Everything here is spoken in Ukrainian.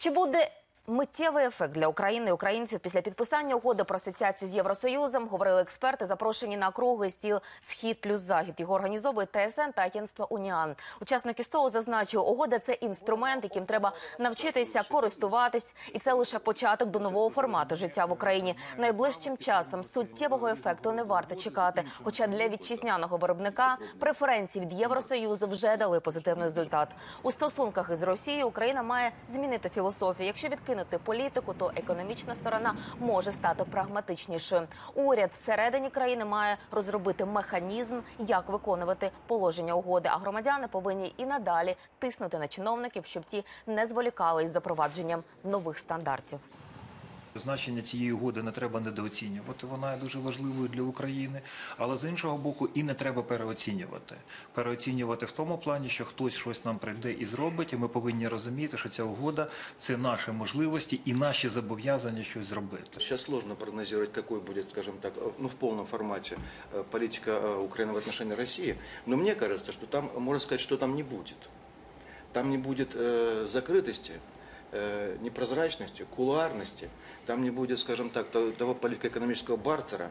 Чи буде миттєвий ефект для України і українців після підписання угоди про асоціацію з Євросоюзом? Говорили експерти, запрошені на круглий стіл Схід плюс Захід. Його організовує ТСН та агентство Уніан. Учасник СТО зазначив, угода це інструмент, яким треба навчитися користуватись, і це лише початок до нового формату життя в Україні. Найближчим часом суттєвого ефекту не варто чекати. Хоча для вітчизняного виробника преференції від Євросоюзу вже дали позитивний результат. У стосунках із Росією Україна має змінити філософію. Якщо відкинути політику, то економічна сторона може стати прагматичнішою. Уряд всередині країни має розробити механізм, як виконувати положення угоди. А громадяни повинні і надалі тиснути на чиновників, щоб ті не зволікали із запровадженням нових стандартів. Значення цієї угоди не треба недооцінювати. Вона є дуже важливою для України, але з іншого боку, і не треба переоцінювати. Переоцінювати в тому плані, що хтось щось нам прийде і зробить, і ми повинні розуміти, що ця угода це наші можливості і наші зобов'язання щось зробити. Сейчас сложно прогнозировать, какой будет, скажем так, э, ну, в полном формате э, политика э, Украины в отношении России. Но мне кажется, что там, можно сказать, что там не будет. Там не будет э, закрытости, э, непрозрачности, кулуарности. Там не будет, скажем так, того политико-экономического бартера.